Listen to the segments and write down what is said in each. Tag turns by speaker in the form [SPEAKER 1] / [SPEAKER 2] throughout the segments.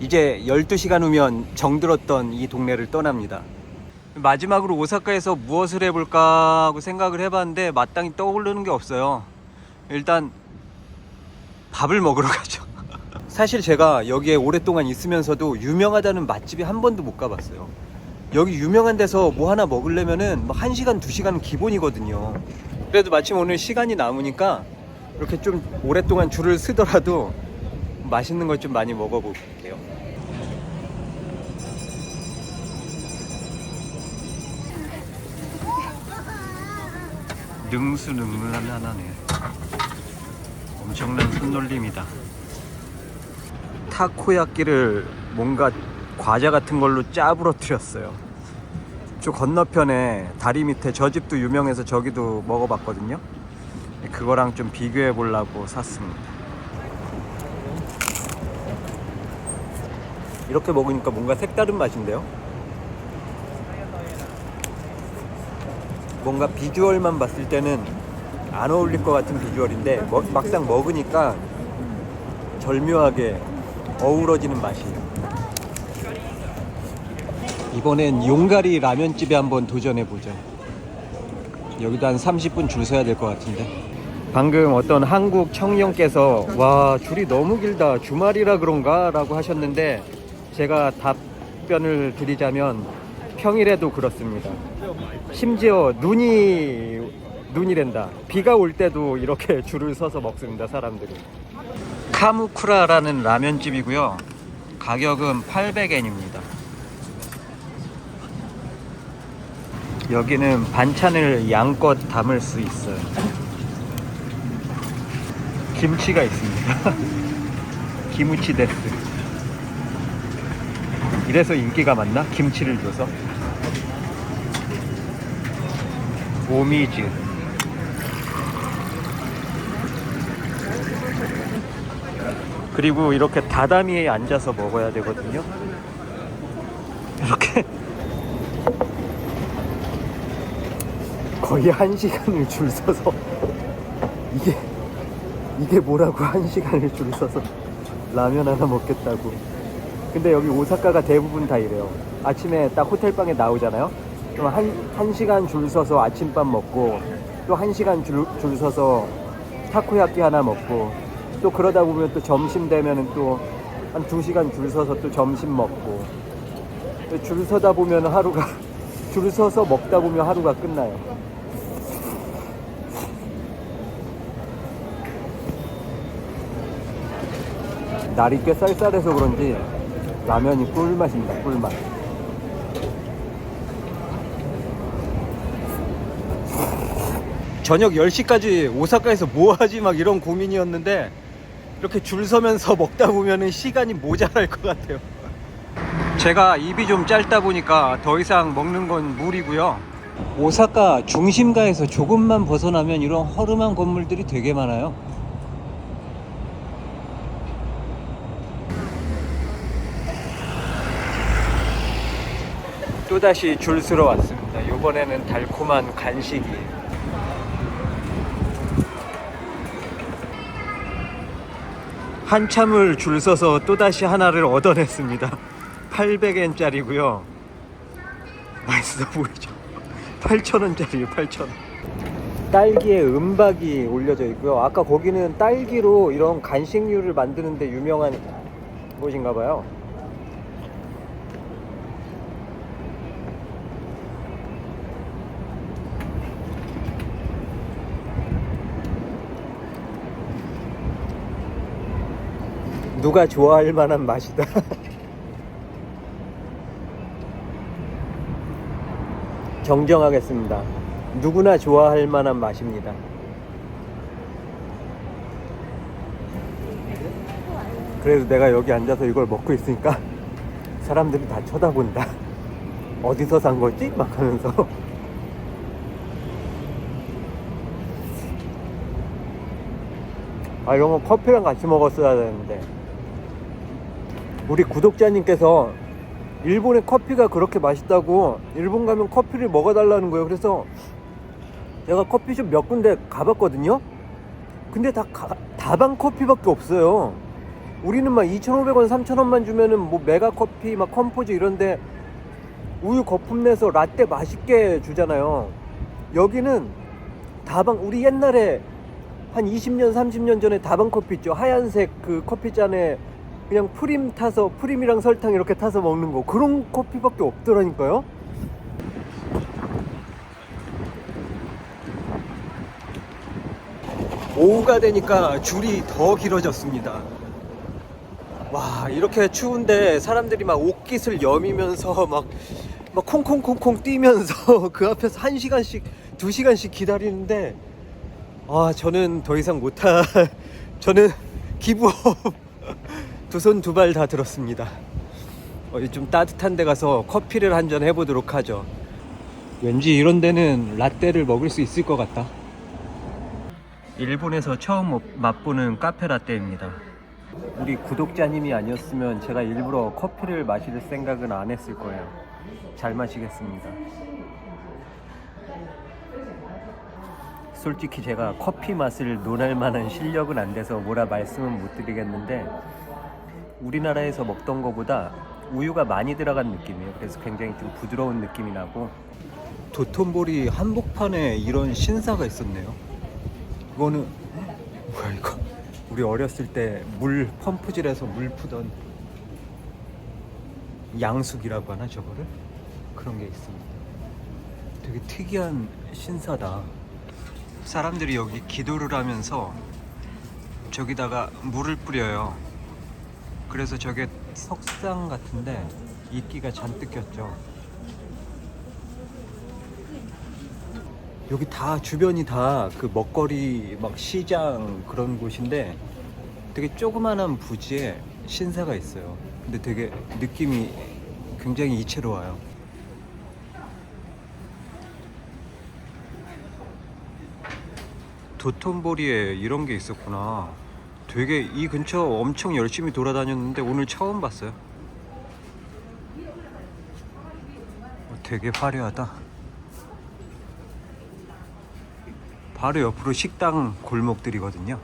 [SPEAKER 1] 이제 12시간 후면 정들었던 이 동네를 떠납니다. 마지막으로 오사카에서 무엇을 해볼까 하고 생각을 해봤는데 마땅히 떠오르는 게 없어요. 일단 밥을 먹으러 가죠. 사실 제가 여기에 오랫동안 있으면서도 유명하다는 맛집이 한 번도 못 가봤어요. 여기 유명한 데서 뭐 하나 먹으려면은 뭐 1시간, 2시간은 기본이거든요. 그래도 마침 오늘 시간이 남으니까 이렇게 좀 오랫동안 줄을 서더라도 맛있는 걸 좀 많이 먹어볼게 능수능란한 하나네. 엄청난 손놀림이다. 타코야끼를 뭔가 과자 같은 걸로 짜부러뜨렸어요. 저 건너편에 다리 밑에 저 집도 유명해서 저기도 먹어봤거든요. 그거랑 좀 비교해 보려고 샀습니다. 이렇게 먹으니까 뭔가 색다른 맛인데요? 뭔가 비주얼만 봤을 때는 안 어울릴 것 같은 비주얼인데 먹- 막상 먹으니까 절묘하게 어우러지는 맛이에요. 이번엔 용가리 라면집에 한번 도전해 보죠. 여기도 한 30분 줄 서야 될 것 같은데. 방금 어떤 한국 청년께서 와 줄이 너무 길다 주말이라 그런가 라고 하셨는데 제가 답변을 드리자면 평일에도 그렇습니다. 심지어 눈이 눈이랜다. 비가 올 때도 이렇게 줄을 서서 먹습니다 사람들이. 카무쿠라라는 라면집이고요. 가격은 800엔입니다. 여기는 반찬을 양껏 담을 수 있어요. 김치가 있습니다. 김치 데스. 이래서 인기가 많나? 김치를 줘서. 오미즈. 그리고 이렇게 다다미에 앉아서 먹어야 되거든요. 이렇게 거의 한 시간을 줄 서서 이게 이게 뭐라고 한 시간을 줄 서서 라면 하나 먹겠다고. 근데 여기 오사카가 대부분 다 이래요. 아침에 딱 호텔 방에 나오잖아요. 그럼 한, 한 시간 줄 서서 아침밥 먹고 또 한 시간 줄, 줄 서서 타코야끼 하나 먹고 또 그러다 보면 또 점심 되면은 또 한 두 시간 줄 서서 또 점심 먹고 또 줄 서다 보면 하루가 줄 서서 먹다 보면 하루가 끝나요. 날이 꽤 쌀쌀해서 그런지 라면이 꿀맛입니다. 꿀맛. 저녁 10시까지 오사카에서 뭐 하지 막 이런 고민이었는데 이렇게 줄 서면서 먹다 보면은 시간이 모자랄 것 같아요. 제가 입이 좀 짧다 보니까 더 이상 먹는 건 무리고요. 오사카 중심가에서 조금만 벗어나면 이런 허름한 건물들이 되게 많아요. 또다시 줄 서러 왔습니다. 이번에는 달콤한 간식이. 한참을 줄 서서 또다시 하나를 얻어냈습니다. 800엔짜리고요. 맛있어 보이죠? 8,000원짜리요, 8,000원. 딸기에 은박이 올려져 있고요. 아까 거기는 딸기로 이런 간식류를 만드는데 유명한 곳인가 봐요. 누가 좋아할 만한 맛이다. 정정하겠습니다. 누구나 좋아할 만한 맛입니다. 그래도 내가 여기 앉아서 이걸 먹고 있으니까 사람들이 다 쳐다본다. 어디서 산 거지? 막 하면서. 아, 이런 거 커피랑 같이 먹었어야 되는데. 우리 구독자님께서 일본의 커피가 그렇게 맛있다고 일본 가면 커피를 먹어달라는 거예요. 그래서 제가 커피숍 몇 군데 가봤거든요. 근데 다 가- 다방 커피밖에 없어요. 우리는 막 2,500원, 3,000원만 주면은 뭐 메가 커피, 막 컴포즈 이런데 우유 거품 내서 라떼 맛있게 주잖아요. 여기는 다방 우리 옛날에 한 20년, 30년 전에 다방 커피 있죠. 하얀색 그 커피 잔에 그냥 프림 타서 프림이랑 설탕 이렇게 타서 먹는 거 그런 커피밖에 없더라니까요. 오후가 되니까 줄이 더 길어졌습니다. 와 이렇게 추운데 사람들이 막 옷깃을 여미면서 막, 막 콩콩콩콩 뛰면서 그 앞에서 한 시간씩 두 시간씩 기다리는데 아 저는 더 이상 못하 저는 기부업 두 손 두 발 다 들었습니다. 어, 좀 따뜻한 데 가서 커피를 한 잔 해보도록 하죠. 왠지 이런 데는 라떼를 먹을 수 있을 것 같다. 일본에서 처음 맛보는 카페 라떼입니다. 우리 구독자님이 아니었으면 제가 일부러 커피를 마실 생각은 안 했을 거예요. 잘 마시겠습니다. 솔직히 제가 커피 맛을 논할 만한 실력은 안 돼서 뭐라 말씀은 못 드리겠는데 우리나라에서 먹던 거보다 우유가 많이 들어간 느낌이에요. 그래서 굉장히 좀 부드러운 느낌이 나고 도톤보리 한복판에 이런 신사가 있었네요. 이거는 뭐야 이거? 우리 어렸을 때 물 펌프질해서 물 푸던 양숙이라고 하나 저거를 그런 게 있습니다. 되게 특이한 신사다. 사람들이 여기 기도를 하면서 저기다가 물을 뿌려요. 그래서 저게 석상 같은데 이끼가 잔뜩 꼈죠. 여기 다 주변이 다 그 먹거리 막 시장 그런 곳인데 되게 조그만한 부지에 신사가 있어요. 근데 되게 느낌이 굉장히 이채로워요. 도톤보리에 이런 게 있었구나. 되게 이 근처 엄청 열심히 돌아다녔는데 오늘 처음 봤어요. 어, 되게 화려하다. 바로 옆으로 식당 골목들이거든요.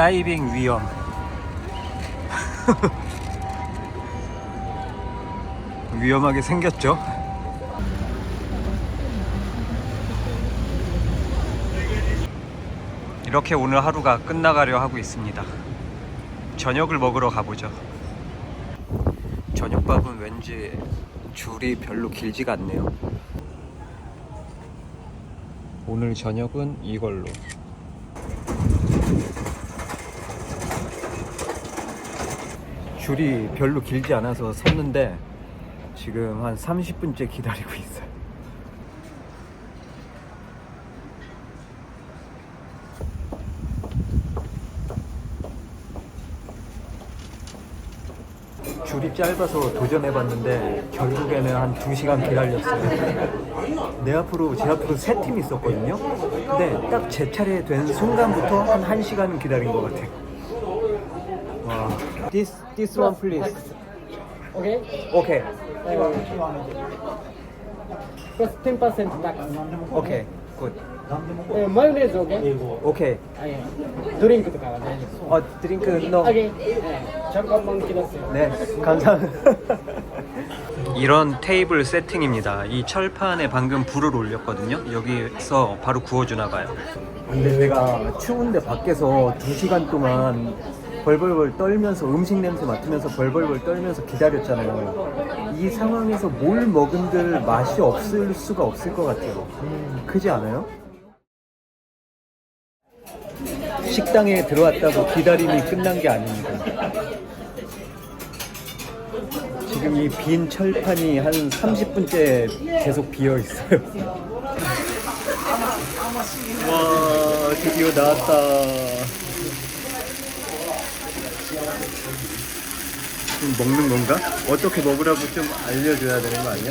[SPEAKER 1] 다이빙 위험. 위험하게 생겼죠? 이렇게 오늘 하루가 끝나가려 하고 있습니다. 저녁을 먹으러 가보죠. 저녁밥은 왠지 줄이 별로 길지가 않네요. 오늘 저녁은 이걸로. 줄이 별로 길지 않아서 섰는데 지금 한 30분째 기다리고 있어요. 줄이 짧아서 도전해봤는데 결국에는 한 2시간 기다렸어요. 내 앞으로 제 앞으로 세 팀이 있었거든요. 근데 딱 제 차례 된 순간부터 한 1시간 기다린 것 같아요. 와. This this one please.
[SPEAKER 2] Okay.
[SPEAKER 1] Okay.
[SPEAKER 2] Uh, plus 10% tax.
[SPEAKER 1] Okay. Good.
[SPEAKER 2] Uh, mayonnaise okay?
[SPEAKER 1] Okay.
[SPEAKER 2] はい。ドリンクとかは大丈夫です。
[SPEAKER 1] 어, 드링크 no.
[SPEAKER 2] Okay. 잠깐만 기다려요.
[SPEAKER 1] 네, 감사합니다. 이런 테이블 세팅입니다. 이 철판에 방금 불을 올렸거든요. 여기서 바로 구워주나 봐요. 근데 제가 추운데 밖에서 2시간 동안 벌벌벌 떨면서 음식 냄새 맡으면서 벌벌벌 떨면서 기다렸잖아요. 이 상황에서 뭘 먹은들 맛이 없을 수가 없을 것 같아요. 크지 않아요? 식당에 들어왔다고 기다림이 끝난 게 아닙니다. 지금 이 빈 철판이 한 30분째 계속 비어 있어요. 와, 드디어 나왔다. 좀 먹는 건가? 어떻게 먹으라고 좀 알려줘야 되는 거 아니야?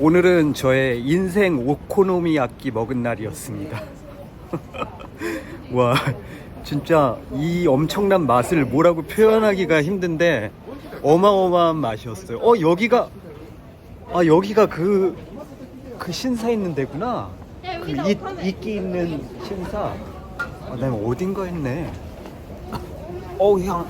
[SPEAKER 1] 오늘은 저의 인생 오코노미야끼 먹은 날이었습니다. 와, 진짜 이 엄청난 맛을 뭐라고 표현하기가 힘든데 어마어마한 맛이었어요. 어, 여기가 아, 여기가 그, 그 신사 있는 데구나. 그 이, 이끼 있는 신사. 아, 내가 어딘가 했네. 어우, 향.